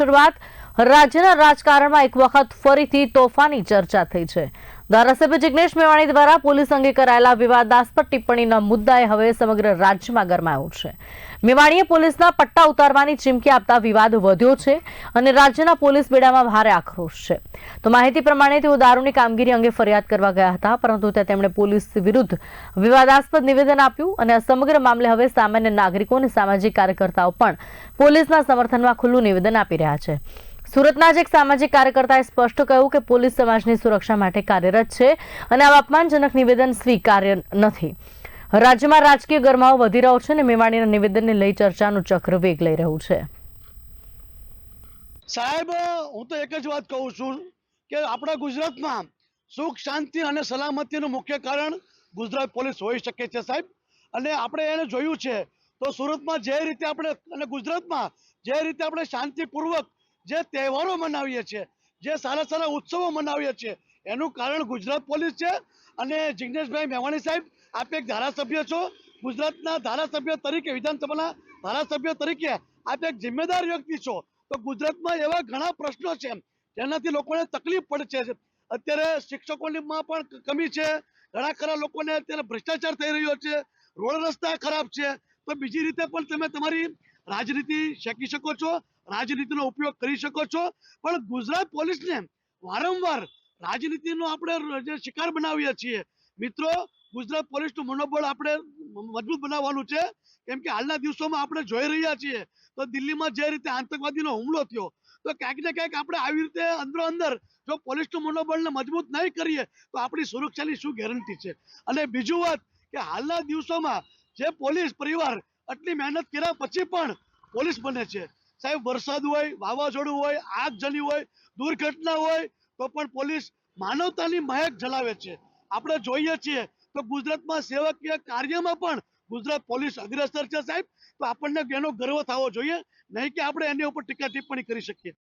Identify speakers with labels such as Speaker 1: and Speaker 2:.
Speaker 1: શરૂઆત રાજ્યના રાજકારણમાં એક વખત ફરીથી તોફાની ચર્ચા થઈ છે. ધારાસભ્ય જિગ્નેશ મેવાણી દ્વારા પોલીસ અંગે કરાયેલા વિવાદાસ્પદ ટિપ્પણીના મુદ્દાએ હવે સમગ્ર રાજ્યમાં ગરમાયો છે. મેવાણીએ પોલીસના પટ્ટા ઉતારવાની ચીમકી આપતા વિવાદ વધ્યો છે અને રાજ્યના પોલીસ બેડામાં ભારે આક્રોશ છે. તો માહિતી પ્રમાણે તેઓ દારૂની કામગીરી અંગે ફરિયાદ કરવા ગયા હતા, પરંતુ ત્યાં તેમણે પોલીસ વિરુદ્ધ વિવાદાસ્પદ નિવેદન આપ્યું અને આ સમગ્ર મામલે હવે સામાન્ય નાગરિકો અને સામાજિક કાર્યકર્તાઓ પણ પોલીસના સમર્થનમાં ખુલ્લું નિવેદન આપી રહ્યા છે. સુરતના જ એક સામાજિક કાર્યકર્તાએ સ્પષ્ટ કહ્યું કે પોલીસ સમાજની સુરક્ષા માટે કાર્યરત છે અને આ અપમાનજનક નિવેદન સ્વીકાર્ય નથી. રાજ્યમાં રાજકીય ગરમાવો વધી રહ્યો છે અને મેવાણીના નિવેદનને લઈ ચર્ચાનું ચક્ર વેગ લઈ રહ્યું છે.
Speaker 2: સાહેબ, હું તો એક જ વાત કહું છું કે આપણા ગુજરાતમાં સુખ, શાંતિ અને સલામતીનું મુખ્ય કારણ ગુજરાત પોલીસ હોઈ શકે છે સાહેબ. અને આપણે એને જોયું છે તો સુરતમાં જે રીતે આપણે અને ગુજરાતમાં જે રીતે આપણે શાંતિપૂર્વક જે તહેવારો મનાવીએ છીએ, જે સારા સારા ઉત્સવો મનાવીએ છીએ, એનું કારણ ગુજરાત પોલીસ છે અને જિગ્નેશભાઈ મેવાણી સાહેબ, આપ એક ધારાસભ્ય છો, ગુજરાતના ધારાસભ્ય તરીકે, વિધાનસભાના ધારાસભ્ય તરીકે આપ એક જિમ્મેદાર વ્યક્તિ છો. તો ગુજરાતમાં એવા ઘણા પ્રશ્નો છે જેનાથી લોકોને તકલીફ પડે છે. અત્યારે શિક્ષકોનીમાં પણ કમી છે, ઘણા ખરા લોકોને અત્યારે ભ્રષ્ટાચાર થઈ રહ્યો છે, રોડ રસ્તા ખરાબ છે. તો બીજી રીતે પણ તમે તમારી રાજનીતિ શેકી શકો છો રાજનીતિનો ઉપયોગ કરી શકો છો. પણ ગુજરાત પોલીસને વારંવાર રાજનીતિનો આપણે શિકાર બનાવીએ છીએ. મિત્રો, ગુજરાત પોલીસનું મનોબળ આપણે મજબૂત બનાવવાનું છે. કેમ કે હાલના દિવસોમાં આપણે જોઈ રહ્યા છીએ. તો દિલ્હીમાં જે રીતે આતંકવાદીનો હુમલો થયો, તો ક્યાંક ને ક્યાંક આપણે આવી રીતે અંદરો અંદર જો પોલીસનું મનોબળને મજબૂત નહીં કરીએ, તો આપણી સુરક્ષાની શું ગેરંટી છે? અને બીજું વાત કે હાલના દિવસોમાં જે પોલીસ પરિવાર આટલી મહેનત કર્યા પછી પણ પોલીસ બને છે. સાહેબ, વરસાદ હોય, વાવાઝોડું હોય આગજની હોય, દુર્ઘટના હોય, તો પણ પોલીસ માનવતાની મહેક જલાવે છે. આપણે જોઈએ છીએ તો ગુજરાતમાં સેવકીય કાર્યમાં પણ ગુજરાત પોલીસ અગ્રેસર છે સાહેબ. તો આપણને એનો ગર્વ થવો જોઈએ, નહીં કે આપણે એની ઉપર ટીકા ટિપ્પણી કરી શકીએ.